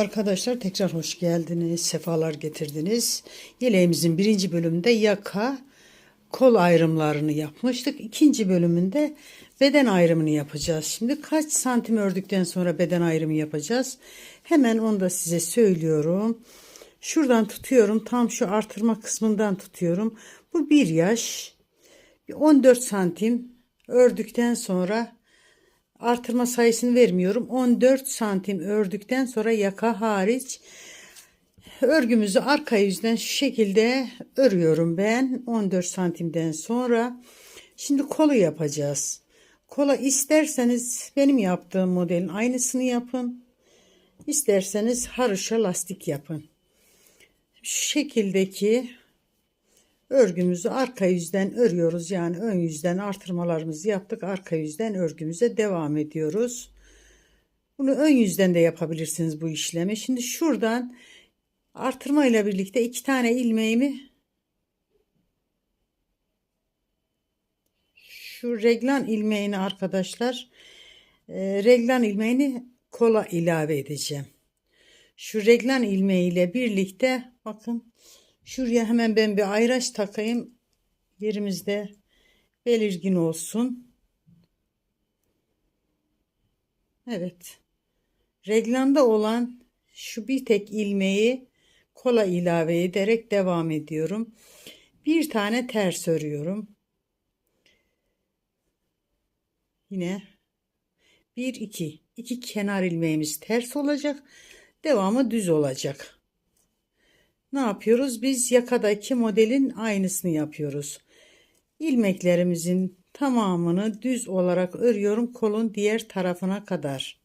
Arkadaşlar tekrar hoş geldiniz. Sefalar getirdiniz. Yeleğimizin birinci bölümünde yaka kol ayrımlarını yapmıştık. İkinci bölümünde beden ayrımını yapacağız. Şimdi kaç santim ördükten sonra beden ayrımı yapacağız? Hemen onu da size söylüyorum. Şuradan tutuyorum. Tam şu artırma kısmından tutuyorum. Bu bir yaş. 14 santim ördükten sonra artırma sayısını vermiyorum. 14 santim ördükten sonra yaka hariç örgümüzü arka yüzden şu şekilde örüyorum ben 14 santimden sonra. Şimdi kolu yapacağız. Kola isterseniz benim yaptığım modelin aynısını yapın. İsterseniz haroşa lastik yapın. Şu şekildeki örgümüzü arka yüzden örüyoruz. Yani ön yüzden artırmalarımızı yaptık. Arka yüzden örgümüze devam ediyoruz. Bunu ön yüzden de yapabilirsiniz bu işlemi. Şimdi şuradan artırma ile birlikte iki tane ilmeğimi şu reglan ilmeğini arkadaşlar e, reglan ilmeğini kola ilave edeceğim. Şu reglan ilmeği ile birlikte bakın Şuraya hemen ben bir ayraç takayım. Yerimizde belirgin olsun. Evet. Reglanda olan şu bir tek ilmeği kola ilave ederek devam ediyorum. Bir tane ters örüyorum. Yine 1 2 iki kenar ilmeğimiz ters olacak. Devamı düz olacak ne yapıyoruz? Biz yakadaki modelin aynısını yapıyoruz. İlmeklerimizin tamamını düz olarak örüyorum kolun diğer tarafına kadar.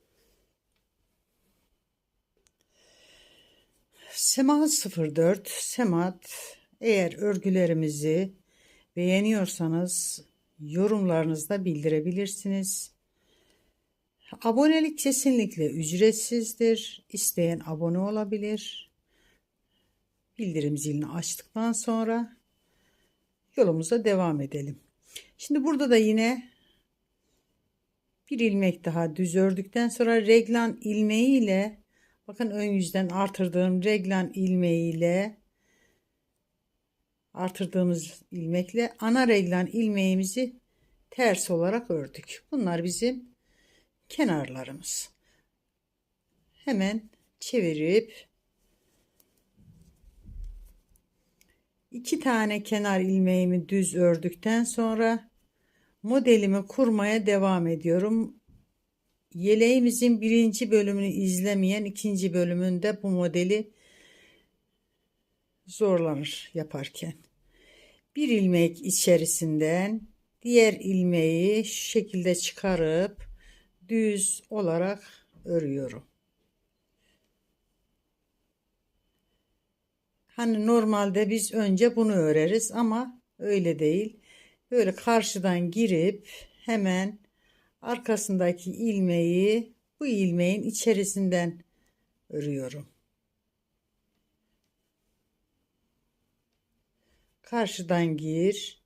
Semat 04 Semat eğer örgülerimizi beğeniyorsanız yorumlarınızda bildirebilirsiniz. Abonelik kesinlikle ücretsizdir. İsteyen abone olabilir bildirim zilini açtıktan sonra yolumuza devam edelim. Şimdi burada da yine bir ilmek daha düz ördükten sonra reglan ilmeği ile bakın ön yüzden artırdığım reglan ilmeği ile artırdığımız ilmekle ana reglan ilmeğimizi ters olarak ördük. Bunlar bizim kenarlarımız. Hemen çevirip iki tane kenar ilmeğimi düz ördükten sonra modelimi kurmaya devam ediyorum. Yeleğimizin birinci bölümünü izlemeyen ikinci bölümünde bu modeli zorlanır yaparken. Bir ilmek içerisinden diğer ilmeği şu şekilde çıkarıp düz olarak örüyorum. Hani normalde biz önce bunu öreriz ama öyle değil. Böyle karşıdan girip hemen arkasındaki ilmeği bu ilmeğin içerisinden örüyorum. Karşıdan gir.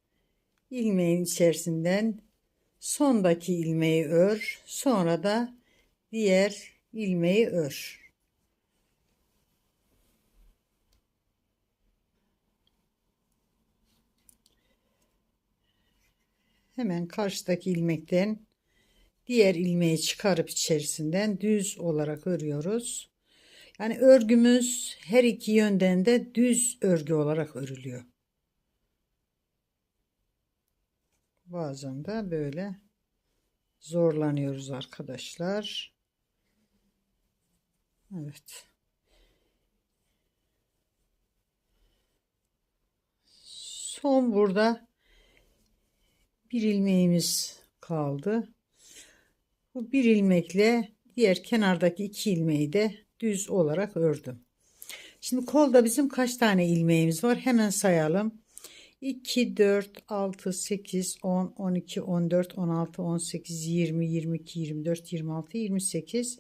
ilmeğin içerisinden sondaki ilmeği ör. Sonra da diğer ilmeği ör. Hemen karşıdaki ilmekten diğer ilmeği çıkarıp içerisinden düz olarak örüyoruz. Yani örgümüz her iki yönden de düz örgü olarak örülüyor. Bazen de böyle zorlanıyoruz arkadaşlar. Evet. Son burada bir ilmeğimiz kaldı. Bu bir ilmekle diğer kenardaki iki ilmeği de düz olarak ördüm. Şimdi kolda bizim kaç tane ilmeğimiz var? Hemen sayalım. 2, 4, 6, 8, 10, 12, 14, 16, 18, 20, 22, 24, 26, 28,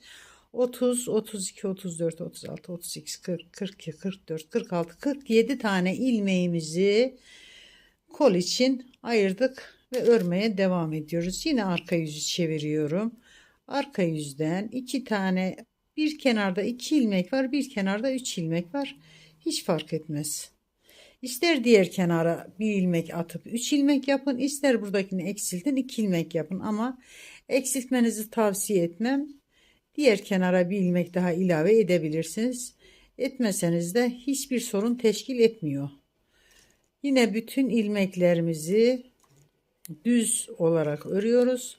30, 32, 34, 36, 38, 40, 42, 44, 46, 47 tane ilmeğimizi kol için ayırdık ve örmeye devam ediyoruz. Yine arka yüzü çeviriyorum. Arka yüzden iki tane Bir kenarda iki ilmek var, bir kenarda üç ilmek var. Hiç fark etmez. İster diğer kenara bir ilmek atıp üç ilmek yapın, ister buradakini eksiltin iki ilmek yapın ama eksiltmenizi tavsiye etmem. Diğer kenara bir ilmek daha ilave edebilirsiniz. Etmeseniz de hiçbir sorun teşkil etmiyor. Yine bütün ilmeklerimizi düz olarak örüyoruz.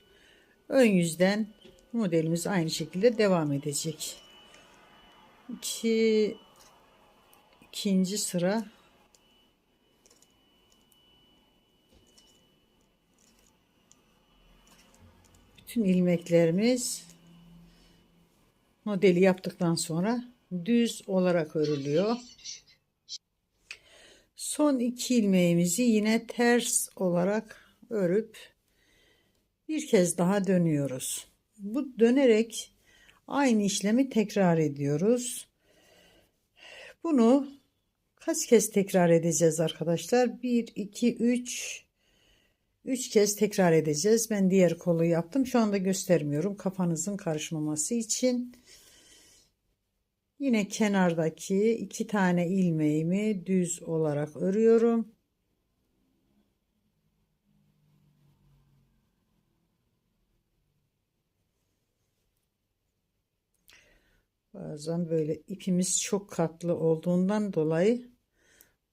Ön yüzden modelimiz aynı şekilde devam edecek. İki, ikinci sıra bütün ilmeklerimiz modeli yaptıktan sonra düz olarak örülüyor. Son iki ilmeğimizi yine ters olarak örüp bir kez daha dönüyoruz. Bu dönerek aynı işlemi tekrar ediyoruz. Bunu kaç kez tekrar edeceğiz arkadaşlar? 1, 2, 3, 3 kez tekrar edeceğiz. Ben diğer kolu yaptım. Şu anda göstermiyorum kafanızın karışmaması için. Yine kenardaki iki tane ilmeğimi düz olarak örüyorum. Bazen böyle ipimiz çok katlı olduğundan dolayı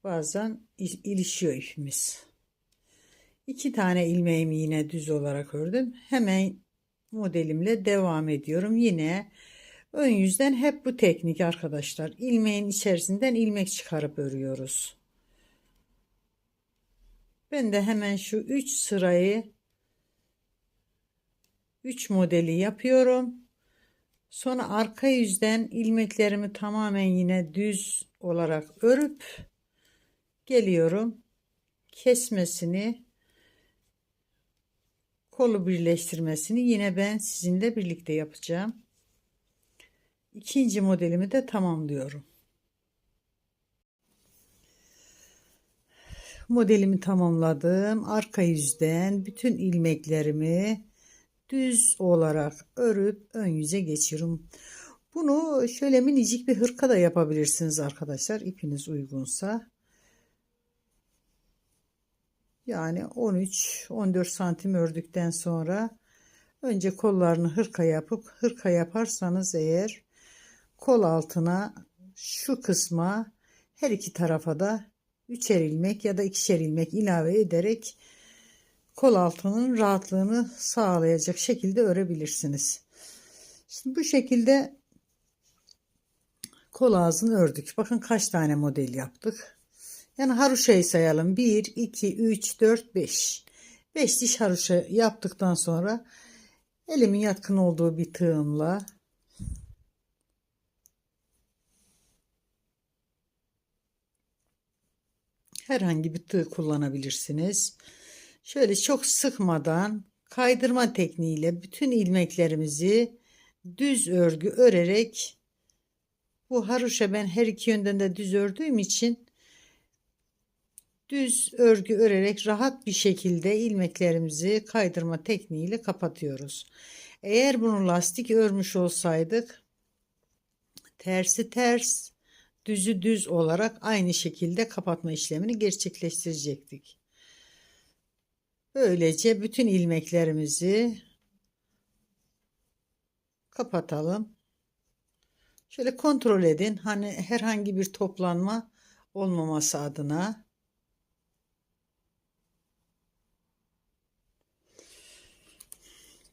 bazen ilişiyor ipimiz. İki tane ilmeğimi yine düz olarak ördüm. Hemen modelimle devam ediyorum. Yine ön yüzden hep bu teknik arkadaşlar. İlmeğin içerisinden ilmek çıkarıp örüyoruz. Ben de hemen şu 3 sırayı 3 modeli yapıyorum. Sonra arka yüzden ilmeklerimi tamamen yine düz olarak örüp geliyorum. Kesmesini kolu birleştirmesini yine ben sizinle birlikte yapacağım. İkinci modelimi de tamamlıyorum. Modelimi tamamladım. Arka yüzden bütün ilmeklerimi düz olarak örüp ön yüze geçiyorum. Bunu şöyle minicik bir hırka da yapabilirsiniz arkadaşlar. ipiniz uygunsa. Yani 13-14 santim ördükten sonra önce kollarını hırka yapıp hırka yaparsanız eğer kol altına şu kısma her iki tarafa da üçer ilmek ya da ikişer ilmek ilave ederek kol altının rahatlığını sağlayacak şekilde örebilirsiniz. Şimdi bu şekilde kol ağzını ördük. Bakın kaç tane model yaptık. Yani haroşayı sayalım. 1, 2, 3, 4, 5. 5 diş haroşa yaptıktan sonra elimin yatkın olduğu bir tığımla herhangi bir tığ kullanabilirsiniz. Şöyle çok sıkmadan kaydırma tekniğiyle bütün ilmeklerimizi düz örgü örerek bu haroşa ben her iki yönden de düz ördüğüm için düz örgü örerek rahat bir şekilde ilmeklerimizi kaydırma tekniğiyle kapatıyoruz. Eğer bunu lastik örmüş olsaydık tersi ters düzü düz olarak aynı şekilde kapatma işlemini gerçekleştirecektik. Böylece bütün ilmeklerimizi kapatalım. Şöyle kontrol edin. Hani herhangi bir toplanma olmaması adına.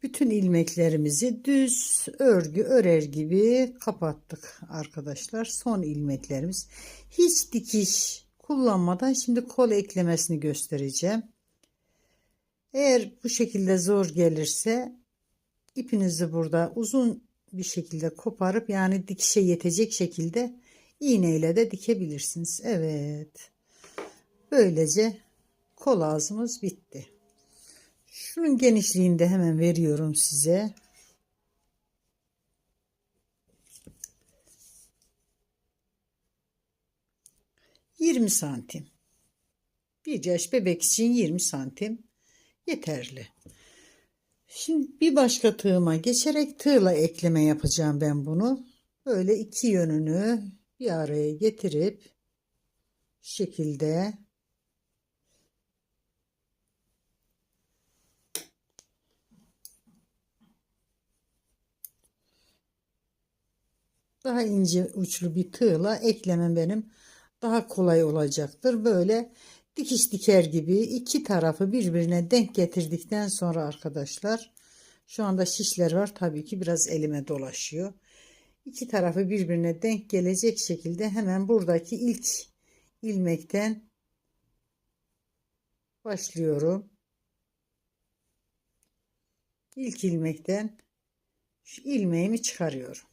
Bütün ilmeklerimizi düz örgü örer gibi kapattık arkadaşlar. Son ilmeklerimiz. Hiç dikiş kullanmadan şimdi kol eklemesini göstereceğim. Eğer bu şekilde zor gelirse ipinizi burada uzun bir şekilde koparıp yani dikişe yetecek şekilde iğneyle de dikebilirsiniz. Evet. Böylece kol ağzımız bitti. Şunun genişliğini de hemen veriyorum size. Yirmi santim. Bir yaş bebek için 20 santim yeterli. Şimdi bir başka tığıma geçerek tığla ekleme yapacağım ben bunu. böyle iki yönünü bir araya getirip şekilde daha ince uçlu bir tığla eklemem benim daha kolay olacaktır. Böyle dikiş diker gibi iki tarafı birbirine denk getirdikten sonra arkadaşlar şu anda şişler var tabii ki biraz elime dolaşıyor. İki tarafı birbirine denk gelecek şekilde hemen buradaki ilk ilmekten başlıyorum. İlk ilmekten şu ilmeğimi çıkarıyorum.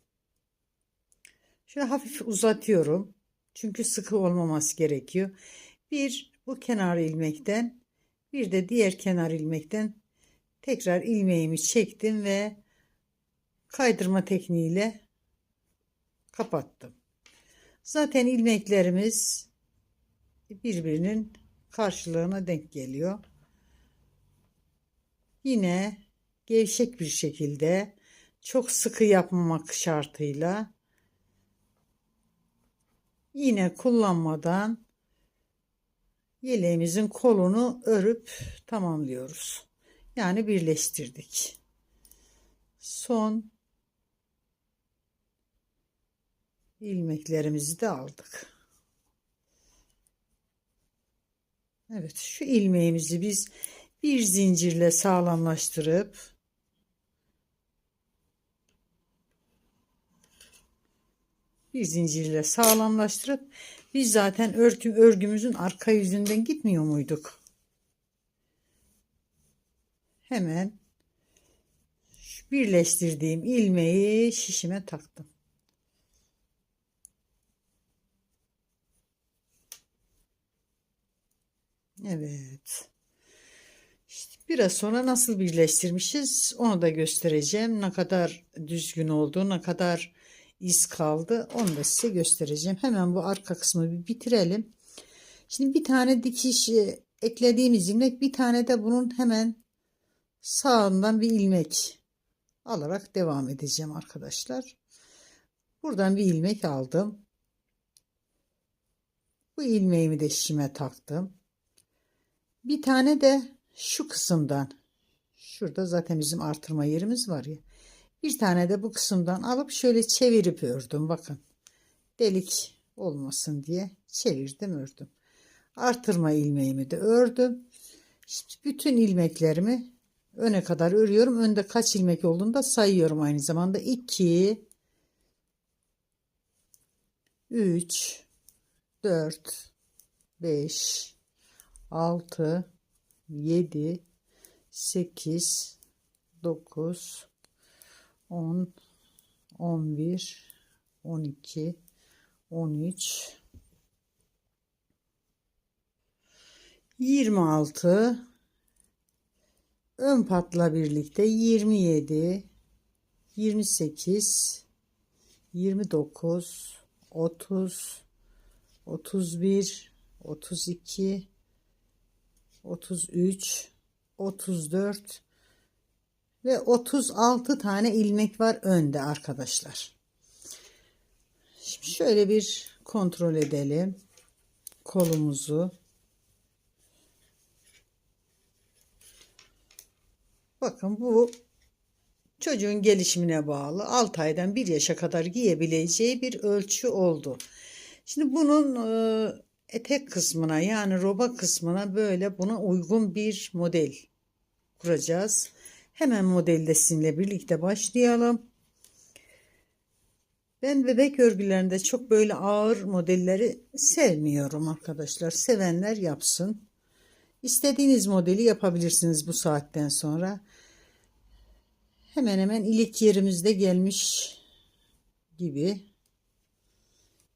Şöyle hafif uzatıyorum. Çünkü sıkı olmaması gerekiyor. Bir bu kenar ilmekten bir de diğer kenar ilmekten tekrar ilmeğimi çektim ve kaydırma tekniğiyle kapattım. Zaten ilmeklerimiz birbirinin karşılığına denk geliyor. Yine gevşek bir şekilde çok sıkı yapmamak şartıyla iğne kullanmadan yeleğimizin kolunu örüp tamamlıyoruz. Yani birleştirdik. Son ilmeklerimizi de aldık. Evet şu ilmeğimizi biz bir zincirle sağlamlaştırıp bir zincirle sağlamlaştırıp biz zaten örtü, örgümüzün arka yüzünden gitmiyor muyduk? Hemen birleştirdiğim ilmeği şişime taktım. Evet. İşte biraz sonra nasıl birleştirmişiz onu da göstereceğim. Ne kadar düzgün oldu, ne kadar iz kaldı onu da size göstereceğim. Hemen bu arka kısmı bir bitirelim. Şimdi bir tane dikiş e, eklediğimiz ilmek bir tane de bunun hemen sağından bir ilmek alarak devam edeceğim arkadaşlar. Buradan bir ilmek aldım. Bu ilmeğimi de şişime taktım. Bir tane de şu kısımdan şurada zaten bizim artırma yerimiz var ya. Bir tane de bu kısımdan alıp şöyle çevirip ördüm. Bakın delik olmasın diye çevirdim ördüm. Artırma ilmeğimi de ördüm. Şimdi bütün ilmeklerimi öne kadar örüyorum. Önde kaç ilmek olduğunu da sayıyorum aynı zamanda. 2 3 4 5 6 7 8 9 10 11 12 13 26 ön patla birlikte 27 28 29 30 31 32 33 34 ve 36 tane ilmek var önde arkadaşlar. Şimdi şöyle bir kontrol edelim kolumuzu. Bakın bu çocuğun gelişimine bağlı 6 aydan 1 yaşa kadar giyebileceği bir ölçü oldu. Şimdi bunun e, etek kısmına yani roba kısmına böyle buna uygun bir model kuracağız. Hemen modelde sizinle birlikte başlayalım. Ben bebek örgülerinde çok böyle ağır modelleri sevmiyorum arkadaşlar. Sevenler yapsın. İstediğiniz modeli yapabilirsiniz bu saatten sonra. Hemen hemen ilik yerimizde gelmiş gibi.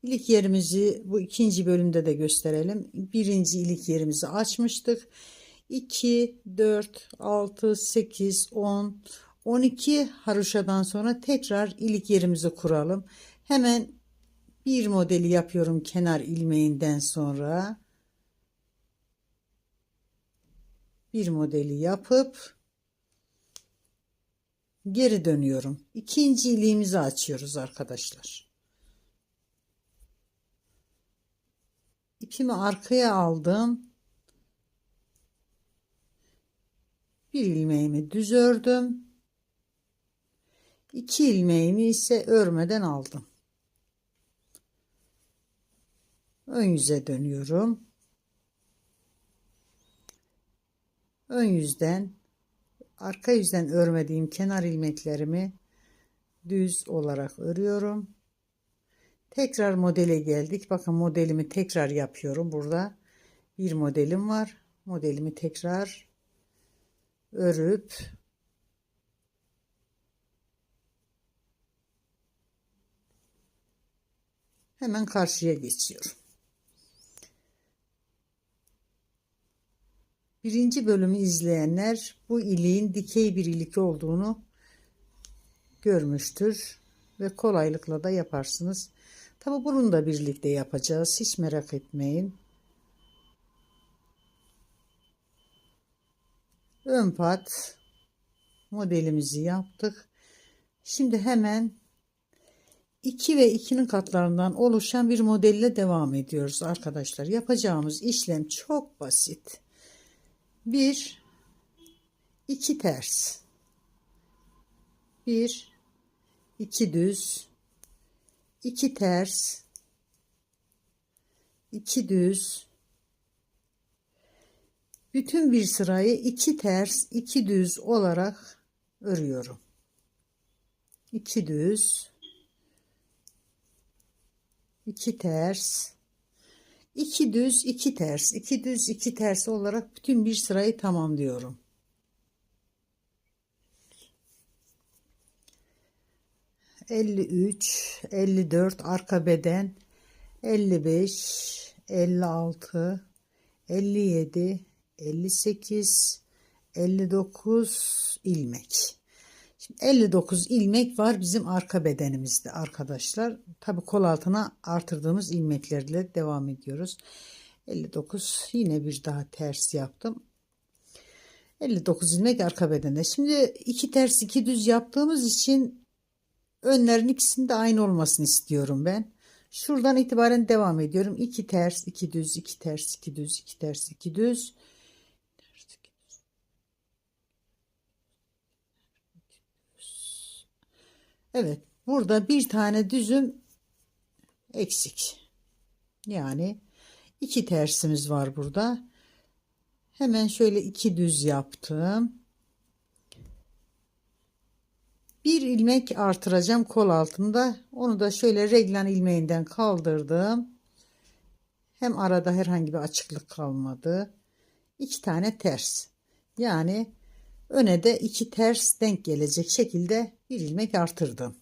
İlik yerimizi bu ikinci bölümde de gösterelim. Birinci ilik yerimizi açmıştık. 2, 4, 6, 8, 10, 12 haroşadan sonra tekrar ilik yerimizi kuralım. Hemen bir modeli yapıyorum kenar ilmeğinden sonra. Bir modeli yapıp geri dönüyorum. İkinci iliğimizi açıyoruz arkadaşlar. İpimi arkaya aldım. Bir ilmeğimi düz ördüm. İki ilmeğimi ise örmeden aldım. Ön yüze dönüyorum. Ön yüzden arka yüzden örmediğim kenar ilmeklerimi düz olarak örüyorum. Tekrar modele geldik. Bakın modelimi tekrar yapıyorum. Burada bir modelim var. Modelimi tekrar örüp hemen karşıya geçiyorum. Birinci bölümü izleyenler bu iliğin dikey bir ilik olduğunu görmüştür ve kolaylıkla da yaparsınız. Tabi bunu da birlikte yapacağız. Hiç merak etmeyin. Ön pat modelimizi yaptık. Şimdi hemen 2 ve 2'nin katlarından oluşan bir modelle devam ediyoruz arkadaşlar. Yapacağımız işlem çok basit. 1 2 ters 1 2 düz 2 ters 2 düz bütün bir sırayı 2 ters 2 düz olarak örüyorum. 2 düz 2 ters 2 düz 2 ters 2 düz 2 ters olarak bütün bir sırayı tamamlıyorum elli üç elli dört arka beden elli beş elli altı elli yedi elli sekiz elli dokuz ilmek Şimdi 59 ilmek var bizim arka bedenimizde arkadaşlar. Tabi kol altına artırdığımız ilmeklerle devam ediyoruz. 59 yine bir daha ters yaptım. 59 ilmek arka bedende. Şimdi iki ters iki düz yaptığımız için önlerin ikisinin de aynı olmasını istiyorum ben. Şuradan itibaren devam ediyorum. 2 ters, 2 düz, 2 ters, 2 düz, 2 ters, 2 düz. Evet, burada bir tane düzüm eksik. Yani iki tersimiz var burada. Hemen şöyle iki düz yaptım. Bir ilmek artıracağım kol altında. Onu da şöyle reglan ilmeğinden kaldırdım. Hem arada herhangi bir açıklık kalmadı. İki tane ters. Yani öne de iki ters denk gelecek şekilde bir ilmek artırdım.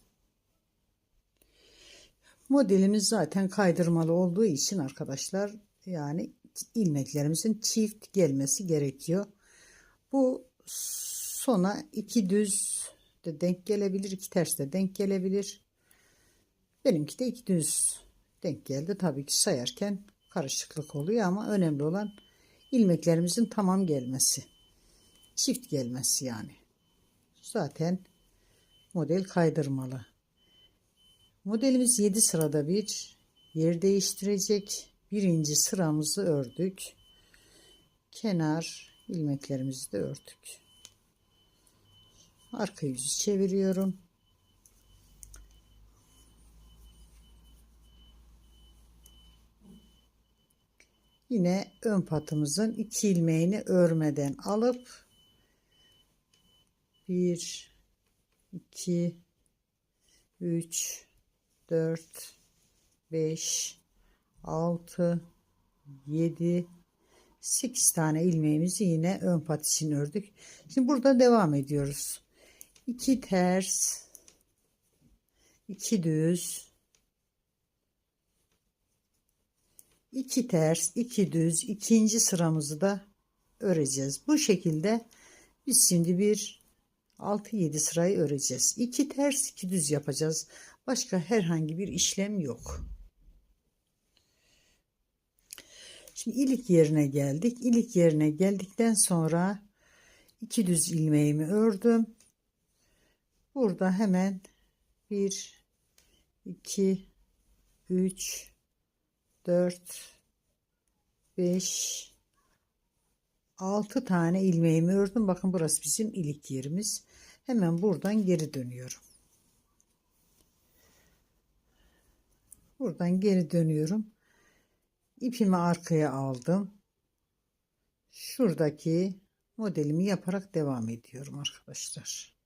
Modelimiz zaten kaydırmalı olduğu için arkadaşlar yani ilmeklerimizin çift gelmesi gerekiyor. Bu sona iki düz de denk gelebilir, iki ters de denk gelebilir. Benimki de iki düz denk geldi. Tabii ki sayarken karışıklık oluyor ama önemli olan ilmeklerimizin tamam gelmesi. Çift gelmesi yani. Zaten model kaydırmalı. Modelimiz 7 sırada bir yer değiştirecek. Birinci sıramızı ördük. Kenar ilmeklerimizi de ördük. Arka yüzü çeviriyorum. Yine ön patımızın iki ilmeğini örmeden alıp 1 2 3 4 5 6 7 8 tane ilmeğimizi yine ön pat için ördük. Şimdi burada devam ediyoruz. 2 ters 2 düz 2 ters 2 düz ikinci sıramızı da öreceğiz. Bu şekilde biz şimdi bir 6-7 sırayı öreceğiz. 2 ters 2 düz yapacağız. Başka herhangi bir işlem yok. Şimdi ilik yerine geldik. İlik yerine geldikten sonra iki düz ilmeğimi ördüm. Burada hemen 1 2 3 4 5 6 tane ilmeğimi ördüm. Bakın burası bizim ilik yerimiz. Hemen buradan geri dönüyorum. Buradan geri dönüyorum. İpimi arkaya aldım. Şuradaki modelimi yaparak devam ediyorum arkadaşlar.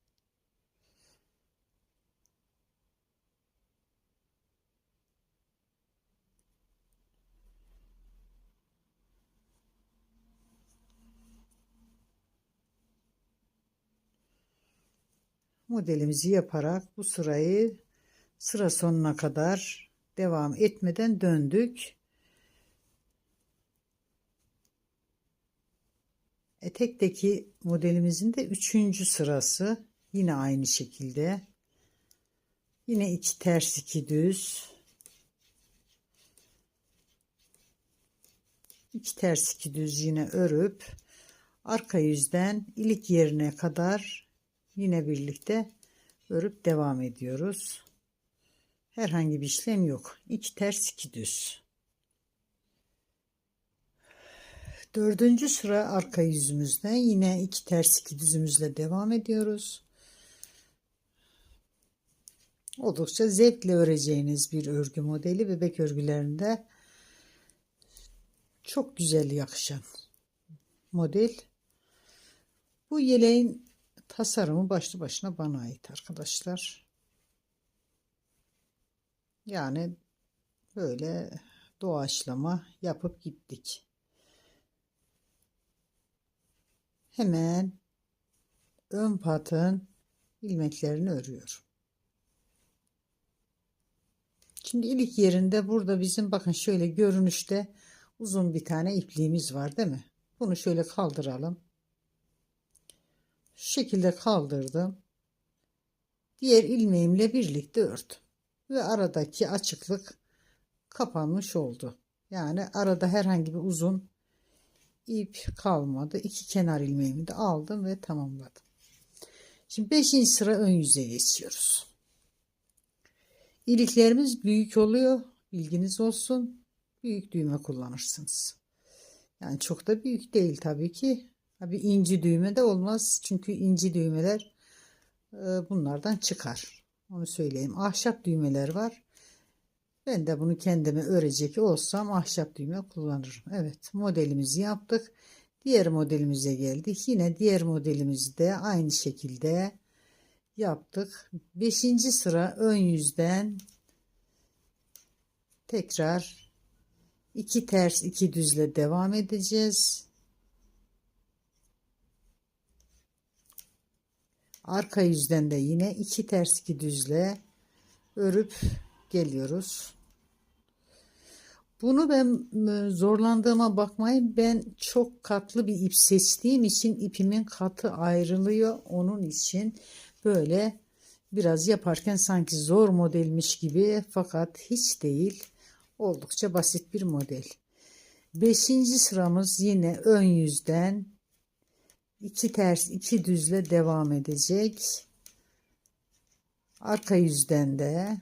Modelimizi yaparak bu sırayı sıra sonuna kadar devam etmeden döndük. Etekteki modelimizin de üçüncü sırası yine aynı şekilde. Yine iki ters iki düz. iki ters iki düz yine örüp arka yüzden ilik yerine kadar yine birlikte örüp devam ediyoruz. Herhangi bir işlem yok. İki ters iki düz. Dördüncü sıra arka yüzümüzde yine iki ters iki düzümüzle devam ediyoruz. Oldukça zevkle öreceğiniz bir örgü modeli bebek örgülerinde çok güzel yakışan model. Bu yeleğin tasarımı başlı başına bana ait arkadaşlar. Yani böyle doğaçlama yapıp gittik. Hemen ön patın ilmeklerini örüyorum. Şimdi ilik yerinde burada bizim bakın şöyle görünüşte uzun bir tane ipliğimiz var değil mi? Bunu şöyle kaldıralım. Şu şekilde kaldırdım. Diğer ilmeğimle birlikte ördüm. Ve aradaki açıklık kapanmış oldu. Yani arada herhangi bir uzun ip kalmadı. İki kenar ilmeğimi de aldım ve tamamladım. Şimdi 5. sıra ön yüze geçiyoruz. İliklerimiz büyük oluyor. Bilginiz olsun. Büyük düğme kullanırsınız. Yani çok da büyük değil tabii ki. Tabii inci düğme de olmaz. Çünkü inci düğmeler e, bunlardan çıkar. Onu söyleyeyim. Ahşap düğmeler var. Ben de bunu kendime örecek olsam ahşap düğme kullanırım. Evet modelimizi yaptık. Diğer modelimize geldik. Yine diğer modelimizi de aynı şekilde yaptık. Beşinci sıra ön yüzden tekrar iki ters iki düzle devam edeceğiz. Arka yüzden de yine iki ters iki düzle örüp geliyoruz. Bunu ben e, zorlandığıma bakmayın. Ben çok katlı bir ip seçtiğim için ipimin katı ayrılıyor. Onun için böyle biraz yaparken sanki zor modelmiş gibi fakat hiç değil. Oldukça basit bir model. Beşinci sıramız yine ön yüzden iki ters iki düzle devam edecek. Arka yüzden de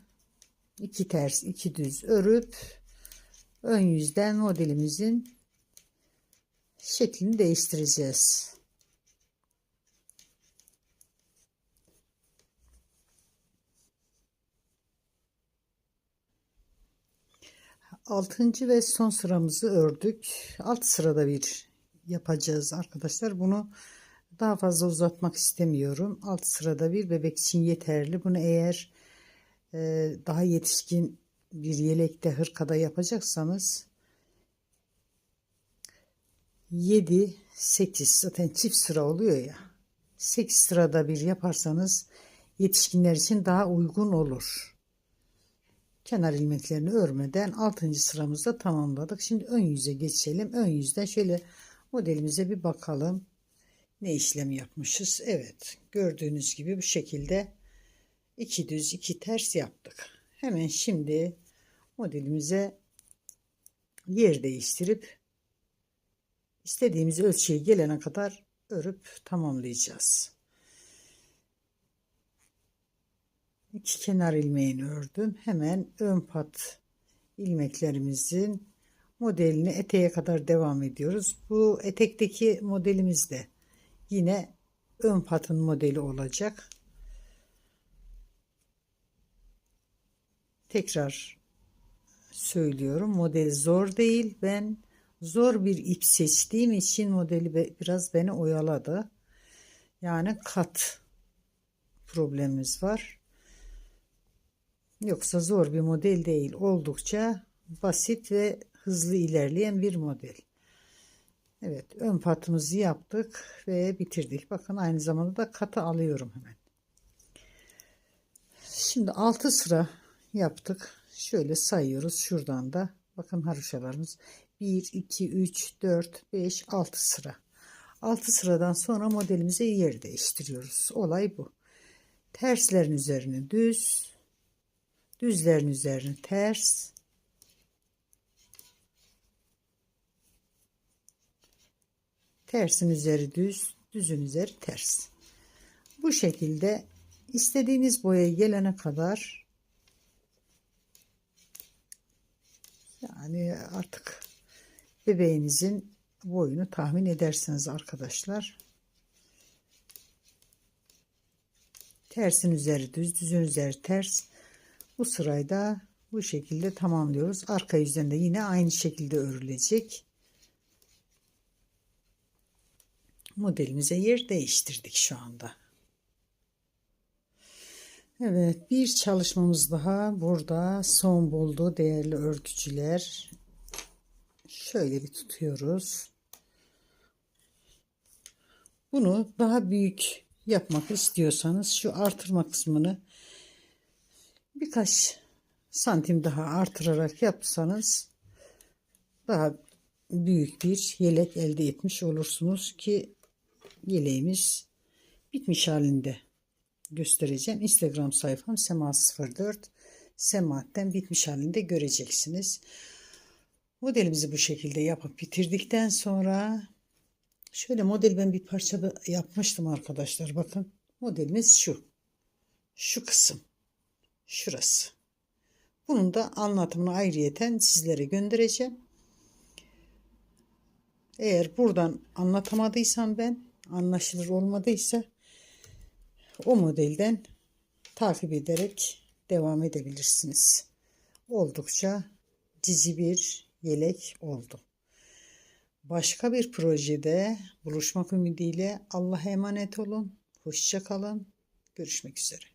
iki ters iki düz örüp ön yüzden modelimizin şeklini değiştireceğiz. Altıncı ve son sıramızı ördük. Alt sırada bir yapacağız arkadaşlar. Bunu daha fazla uzatmak istemiyorum. Alt sırada bir bebek için yeterli. Bunu eğer e, daha yetişkin bir yelekte hırkada yapacaksanız 7 8 zaten çift sıra oluyor ya 8 sırada bir yaparsanız yetişkinler için daha uygun olur. Kenar ilmeklerini örmeden 6. sıramızda tamamladık. Şimdi ön yüze geçelim. Ön yüzden şöyle modelimize bir bakalım. Ne işlem yapmışız? Evet gördüğünüz gibi bu şekilde iki düz iki ters yaptık. Hemen şimdi modelimize yer değiştirip istediğimiz ölçüye gelene kadar örüp tamamlayacağız. İki kenar ilmeğini ördüm. Hemen ön pat ilmeklerimizin modelini eteğe kadar devam ediyoruz. Bu etekteki modelimiz de yine ön patın modeli olacak. Tekrar söylüyorum. Model zor değil. Ben zor bir ip seçtiğim için modeli biraz beni oyaladı. Yani kat problemimiz var. Yoksa zor bir model değil. Oldukça basit ve hızlı ilerleyen bir model. Evet, ön patımızı yaptık ve bitirdik. Bakın aynı zamanda da katı alıyorum hemen. Şimdi 6 sıra yaptık. Şöyle sayıyoruz şuradan da. Bakın haroşalarımız 1, 2, 3, 4, 5, 6 sıra. 6 sıradan sonra modelimize yer değiştiriyoruz. Olay bu. Terslerin üzerine düz, düzlerin üzerine ters, tersin üzeri düz, düzün üzeri ters. Bu şekilde istediğiniz boya gelene kadar yani artık bebeğinizin boyunu tahmin edersiniz arkadaşlar. Tersin üzeri düz, düzün üzeri ters. Bu sırayı da bu şekilde tamamlıyoruz. Arka yüzden de yine aynı şekilde örülecek. Modelimize yer değiştirdik şu anda. Evet bir çalışmamız daha burada son buldu değerli örgücüler. Şöyle bir tutuyoruz. Bunu daha büyük yapmak istiyorsanız şu artırma kısmını birkaç santim daha artırarak yapsanız daha büyük bir yelek elde etmiş olursunuz ki yeleğimiz bitmiş halinde göstereceğim. Instagram sayfam sema04 sematten bitmiş halinde göreceksiniz. Modelimizi bu şekilde yapıp bitirdikten sonra şöyle model ben bir parça yapmıştım arkadaşlar. Bakın modelimiz şu. Şu kısım. Şurası. Bunun da anlatımını ayrıyeten sizlere göndereceğim. Eğer buradan anlatamadıysam ben anlaşılır olmadıysa o modelden takip ederek devam edebilirsiniz. Oldukça cici bir yelek oldu. Başka bir projede buluşmak ümidiyle Allah'a emanet olun. Hoşça kalın. Görüşmek üzere.